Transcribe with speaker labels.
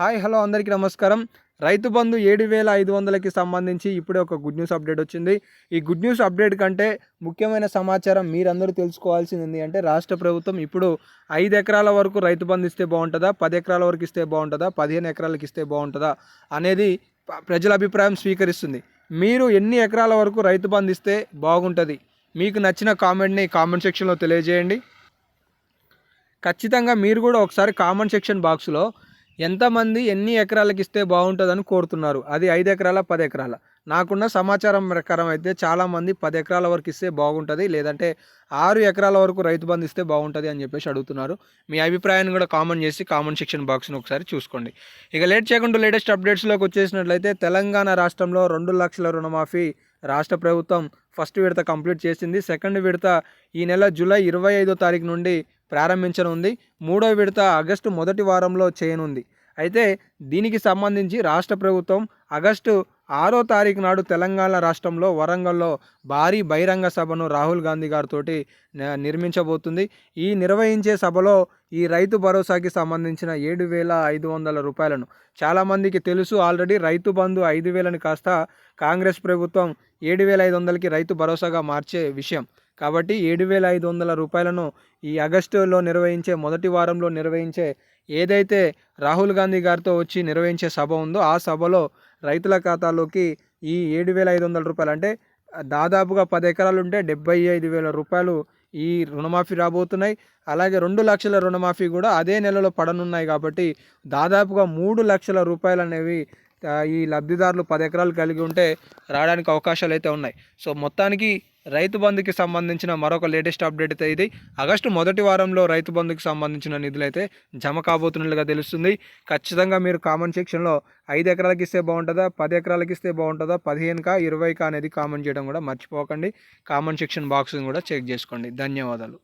Speaker 1: Hi hello అందరికీ నమస్కారం. రైతు బంధు ఏడు వేల ఐదు వందలకి సంబంధించి ఇప్పుడే ఒక గుడ్ న్యూస్ అప్డేట్ వచ్చింది. ఈ గుడ్ న్యూస్ అప్డేట్ కంటే ముఖ్యమైన సమాచారం మీరందరూ తెలుసుకోవాల్సింది ఏంటి అంటే రాష్ట్ర ప్రభుత్వం ఇప్పుడు ఐదు ఎకరాల వరకు రైతు బంధు ఇస్తే బాగుంటుందా? పది ఎకరాల వరకు ఇస్తే బాగుంటుందా? పదిహేను ఎకరాలకు ఇస్తే బాగుంటుందా? అనేది ప్రజల అభిప్రాయం స్వీకరిస్తుంది. మీరు ఎన్ని ఎకరాల వరకు రైతు బంధు ఇస్తే బాగుంటుంది? మీకు నచ్చిన కామెంట్ని కామెంట్ సెక్షన్లో తెలియజేయండి. ఖచ్చితంగా మీరు కూడా ఒకసారి కామెంట్ సెక్షన్ బాక్స్లో ఎంతమంది ఎన్ని ఎకరాలకు ఇస్తే బాగుంటుందని కోరుతున్నారు? అది ఐదు ఎకరాల పది ఎకరాల? నాకున్న సమాచారం ప్రకారం అయితే చాలామంది పది ఎకరాల వరకు ఇస్తే బాగుంటుంది లేదంటే ఆరు ఎకరాల వరకు రైతు బంధు ఇస్తే బాగుంటుంది అని చెప్పేసి అడుగుతున్నారు. మీ అభిప్రాయాన్ని కూడా కామెంట్ చేసి కామెంట్ సెక్షన్ బాక్స్ని ఒకసారి చూసుకోండి. ఇక లేట్ చేయకుండా లేటెస్ట్ అప్డేట్స్లోకి వచ్చేసినట్లయితే తెలంగాణ రాష్ట్రంలో రెండు లక్షల రుణమాఫీ రాష్ట్ర ప్రభుత్వం ఫస్ట్ విడత కంప్లీట్ చేసింది. సెకండ్ విడత ఈ నెల జూలై ఇరవై ఐదో తారీఖు నుండి ప్రారంభించనుంది. మూడో విడత ఆగస్టు మొదటి వారంలో చేయనుంది. అయితే దీనికి సంబంధించి రాష్ట్ర ప్రభుత్వం ఆగస్టు ఆరో తారీఖు నాడు తెలంగాణ రాష్ట్రంలో వరంగల్లో భారీ బహిరంగ సభను రాహుల్ గాంధీ గారితో నిర్మించబోతుంది. ఈ నిర్వహించే సభలో ఈ రైతు భరోసాకి సంబంధించిన ఏడు వేల ఐదు వందల రూపాయలను చాలామందికి తెలుసు. ఆల్రెడీ రైతు బంధు ఐదు వేలని కాస్త కాంగ్రెస్ ప్రభుత్వం ఏడు వేల ఐదు వందలకి రైతు భరోసాగా మార్చే విషయం. కాబట్టి ఏడు వేల ఐదు వందల రూపాయలను ఈ ఆగస్టులో నిర్వహించే మొదటి వారంలో నిర్వహించే ఏదైతే రాహుల్ గాంధీ గారితో వచ్చి నిర్వహించే సభ ఉందో ఆ సభలో రైతుల ఖాతాలోకి ఈ ఏడు వేల ఐదు వందల రూపాయలు అంటే దాదాపుగా పది ఎకరాలు ఉంటే డెబ్బై ఐదు వేల రూపాయలు ఈ రుణమాఫీ రాబోతున్నాయి. అలాగే రెండు లక్షల రుణమాఫీ కూడా అదే నెలలో పడనున్నాయి కాబట్టి దాదాపుగా మూడు లక్షల రూపాయలు అనేవి ఈ లబ్ధిదారులు పది ఎకరాలు కలిగి ఉంటే రావడానికి అవకాశాలు అయితే ఉన్నాయి. సో మొత్తానికి రైతు బంధుకి సంబంధించిన మరొక లేటెస్ట్ అప్డేట్ అయితే ఇది. ఆగస్టు మొదటి వారంలో రైతు బంధుకి సంబంధించిన నిధులు అయితే జమ కాబోతున్నట్లుగా తెలుస్తుంది. ఖచ్చితంగా మీరు కామెంట్ సెక్షన్లో ఐదు ఎకరాలకి ఇస్తే బాగుంటుందా పది ఎకరాలకి ఇస్తే బాగుంటుందా పదిహేనుకా ఇరవైకా అనేది కామెంట్ చేయడం కూడా మర్చిపోకండి. కామెంట్ సెక్షన్ బాక్స్ని కూడా చెక్ చేసుకోండి. ధన్యవాదాలు.